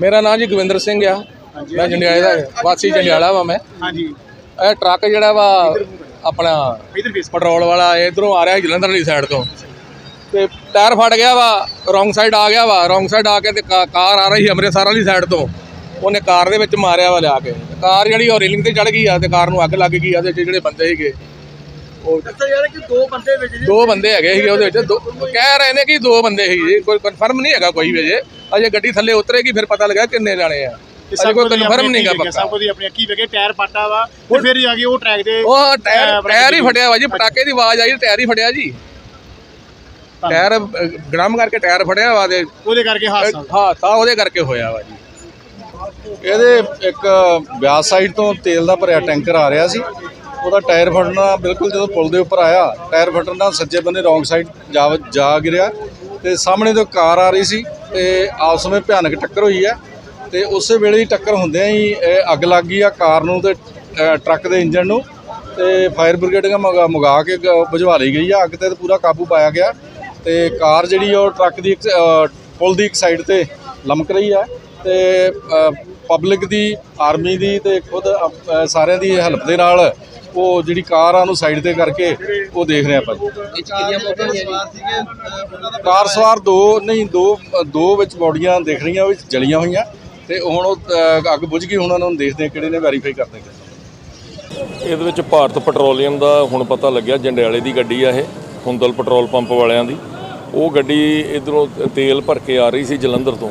ਮੇਰਾ ਨਾਮ ਜੀ ਗੋਵਿੰਦਰ ਸਿੰਘ ਆ। ਮੈਂ ਜੰਡਿਆਲੇ ਦਾ ਵਾਸੀ ਜੰਡਿਆਲਾ ਵਾ ਮੈਂ। ਹਾਂਜੀ। ਇਹ ਟਰੱਕ ਜਿਹੜਾ ਵਾ ਆਪਣਾ ਪੈਟਰੋਲ ਵਾਲਾ ਇਧਰੋਂ ਆ ਰਿਹਾ ਜਲੰਧਰ ਵਾਲੀ ਸਾਈਡ ਤੋਂ। ਤੇ ਟਾਇਰ ਫਟ ਗਿਆ ਵਾ ਰੋਂਗ ਸਾਈਡ ਆ ਗਿਆ ਵਾ ਰੋਂਗ ਸਾਈਡ ਆ ਕੇ ਤੇ ਕਾਰ ਆ ਰਹੀ ਸੀ ਅੰਮ੍ਰਿਤਸਰ ਵਾਲੀ ਸਾਈਡ ਤੋਂ। ਉਹਨੇ ਕਾਰ ਦੇ ਵਿੱਚ ਮਾਰਿਆ ਵਾ ਲਿਆ ਕੇ। ਕਾਰ ਜਿਹੜੀ ਉਹ ਰੇਲਿੰਗ ਤੇ ਚੜ ਗਈ ਆ ਤੇ ਕਾਰ ਨੂੰ ਅੱਗ ਲੱਗ ਗਈ ਆ ਤੇ ਜਿਹੜੇ ਬੰਦੇ ਸੀਗੇ ਉਹ ਦੱਸਿਆ ਜਾ ਰਿਹਾ ਕਿ ਦੋ ਬੰਦੇ ਵਿੱਚ ਜੀ ਦੋ ਬੰਦੇ ਹੈਗੇ ਸੀਗੇ ਉਹਦੇ ਵਿੱਚ। ਕਹਿ ਰਹੇ ਨੇ ਕਿ ਦੋ ਬੰਦੇ ਸੀ। ਜੀ ਕੋਈ ਕਨਫਰਮ ਨਹੀਂ ਹੈਗਾ ਕੋਈ ਵੀ ਅਜੇ ਗੱਡੀ ਥੱਲੇ ਉਤਰੇਗੀ ਫਿਰ ਪਤਾ ਲੱਗਾ ਕਿੰਨੇ ਜਾਣੇ ਆ। ਅਜੇ ਕੋਈ ਕਨਫਰਮ ਨਹੀਂਗਾ ਪੱਕਾ। ਸਭ ਕੁਝ ਆਪਣੀ ਅੱਖੀ ਵੇਖੇ ਟਾਇਰ ਪਾਟਾ ਵਾ ਤੇ ਫਿਰ ਜਾ ਕੇ ਉਹ ਟਰੈਕ ਦੇ ਉਹ ਟਾਇਰ ਟਾਇਰ ਹੀ ਫਟਿਆ ਵਾ ਜੀ ਪਟਾਕੇ ਦੀ ਆਵਾਜ਼ ਆਈ ਟਾਇਰ ਹੀ ਫਟਿਆ ਜੀ। ਟਾਇਰ ਗਰਮ ਕਰਕੇ ਟਾਇਰ ਫਟਿਆ ਵਾ ਤੇ ਉਹਦੇ ਕਰਕੇ ਹਾਦਸਾ। ਹਾਦਸਾ ਉਹਦੇ ਕਰਕੇ ਹੋਇਆ ਵਾ ਜੀ। ਇਹਦੇ ਇੱਕ ਬਿਆਸ ਸਾਈਡ ਤੋਂ ਤੇਲ ਦਾ ਭਰਿਆ ਟੈਂਕਰ ਆ ਰਿਹਾ ਸੀ। ਉਹਦਾ ਟਾਇਰ ਫਟਣਾ ਬਿਲਕੁਲ ਜਦੋਂ ਪੁਲ ਦੇ ਉੱਪਰ ਆਇਆ ਟਾਇਰ ਫਟਣ ਨਾਲ ਸੱਜੇ ਬੰਨੇ ਰੋਂਗ ਸਾਈਡ ਜਾ ਜਾ ਗਿਰਿਆ ਤੇ ਸਾਹਮਣੇ ਤੋਂ ਕਾਰ ਆ ਰਹੀ ਸੀ। ਤੇ ਆਪਸ ਵਿੱਚ ਭਿਆਨਕ ਟੱਕਰ ਹੋਈ ਹੈ ਤੇ ਉਸੇ ਵੇਲੇ ਹੀ ਟੱਕਰ ਹੁੰਦਿਆਂ ਹੀ ਅੱਗ ਲੱਗ ਗਈ ਆ ਕਾਰ ਨੂੰ ਤੇ ਟਰੱਕ ਦੇ ਇੰਜਨ ਨੂੰ ਤੇ ਫਾਇਰ ਬ੍ਰਿਗੇਡ ਦਾ ਮੰਗਾ ਕੇ ਗ- ਬੁਝਵਾ ਲਈ ਗਈ ਆ ਅੱਗ ਤੇ ਪੂਰਾ ਕਾਬੂ ਪਾਇਆ ਗਿਆ ਤੇ ਕਾਰ ਜਿਹੜੀ ਉਹ ਟਰੱਕ ਦੀ ਇੱਕ, ਪੁਲ ਦੀ ਇੱਕ ਸਾਈਡ ਤੇ ਲਮਕ ਰਹੀ ਹੈ ਤੇ ਪਬਲਿਕ ਦੀ ਆਰਮੀ ਦੀ ਤੇ ਖੁਦ ਸਾਰਿਆਂ ਦੀ ਹੈਲਪ ਦੇ ਨਾਲ ਉਹ ਜਿਹੜੀ ਕਾਰ ਆ ਉਹਨੂੰ ਸਾਈਡ ਤੇ ਕਰਕੇ ਉਹ ਦੇਖ ਰਹੇ ਆਪਾਂ ਜੀ। ਕਾਰ ਸਵਾਰ ਦੋ ਨਹੀਂ ਦੋ ਦੋ ਵਿੱਚ ਬੋਡੀਆਂ ਦੇਖ ਰਹੀਆਂ ਵਿੱਚ ਜਲੀਆਂ ਹੋਈਆਂ ਤੇ ਹੁਣ ਉਹ ਅੱਗ ਬੁਝ ਗਈ ਹੁਣ ਉਹਨਾਂ ਨੂੰ ਦੇਖਦੇ ਆ ਕਿਹੜੇ ਨੇ ਵੈਰੀਫਾਈ ਕਰਦੇ ਆ ਇਹਦੇ ਵਿੱਚ ਭਾਰਤ ਪੈਟਰੋਲੀਅਮ ਦਾ ਹੁਣ ਪਤਾ ਲੱਗਿਆ ਜੰਡਿਆਲੇ ਦੀ ਗੱਡੀ ਆ ਇਹ ਹੁੰਦਲ ਪੈਟਰੋਲ ਪੰਪ ਵਾਲਿਆਂ ਦੀ। ਉਹ ਗੱਡੀ ਇਧਰੋਂ ਤੇਲ ਭਰ ਕੇ ਆ ਰਹੀ ਸੀ ਜਲੰਧਰ ਤੋਂ।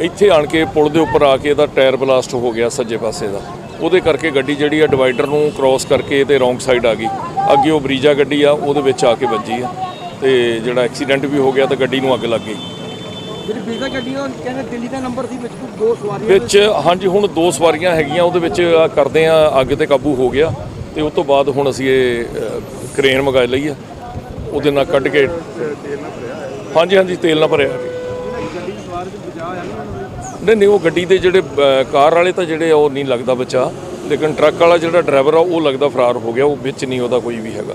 ਇੱਥੇ ਆਣ ਕੇ ਪੁਲ ਦੇ ਉੱਪਰ ਆ ਕੇ ਇਹਦਾ ਟਾਇਰ ਬਲਾਸਟ ਹੋ ਗਿਆ ਸੱਜੇ ਪਾਸੇ ਦਾ। ਉਹਦੇ ਕਰਕੇ ਗੱਡੀ ਜਿਹੜੀ ਆ ਡਿਵਾਈਡਰ ਨੂੰ ਕ੍ਰਾਸ ਕਰਕੇ ਤੇ ਰੋਂਗ ਸਾਈਡ ਆ ਗਈ। ਅੱਗੇ ਉਹ ਬਰੀਜਾ ਗੱਡੀ ਆ ਉਹਦੇ ਵਿੱਚ ਆ ਕੇ ਵੱਜੀ ਆ। ਤੇ ਜਿਹੜਾ ਐਕਸੀਡੈਂਟ ਵੀ ਹੋ ਗਿਆ ਤੇ ਗੱਡੀ ਨੂੰ ਅੱਗ ਲੱਗ ਗਈ। ਜਿਹੜੀ ਬੀਜ਼ਾ ਗੱਡੀ ਉਹ ਕਹਿੰਦੇ ਦਿੱਲੀ ਦਾ ਨੰਬਰ ਸੀ ਵਿੱਚ ਦੋ ਸਵਾਰੀਆਂ ਵਿੱਚ ਹਾਂਜੀ ਹੁਣ ਦੋ ਸਵਾਰੀਆਂ ਹੈਗੀਆਂ ਉਹਦੇ ਵਿੱਚ ਆ ਕਰਦੇ ਆ ਅੱਗ ਤੇ ਕਾਬੂ ਹੋ ਗਿਆ। ਤੇ ਉਸ ਤੋਂ ਬਾਅਦ ਹੁਣ ਅਸੀਂ ਇਹ ਕ੍ਰੇਨ ਮੰਗਾ ਲਈ ਆ। ਉਹਦੇ ਨਾਲ ਕੱਢ ਕੇ ਹਾਂਜੀ ਹਾਂਜੀ ਤੇਲ ਨਾਲ ਭਰਿਆ ਗੱਡੀ ਸਵਾਰ ਬਚਾ ਆ ਨਹੀਂ ਨਹੀਂ, ਉਹ ਗੱਡੀ ਦੇ ਜਿਹੜੇ ਕਾਰ ਵਾਲੇ ਤਾਂ ਜਿਹੜੇ ਆ, ਉਹ ਨਹੀਂ ਲੱਗਦਾ ਬਚਾ। ਲੇਕਿਨ ਟਰੱਕ ਵਾਲਾ ਜਿਹੜਾ ਡਰਾਈਵਰ ਆ, ਉਹ ਲੱਗਦਾ ਫਰਾਰ ਹੋ ਗਿਆ, ਉਹ ਵਿੱਚ ਨਹੀਂ ਉਹਦਾ ਕੋਈ ਵੀ ਹੈਗਾ।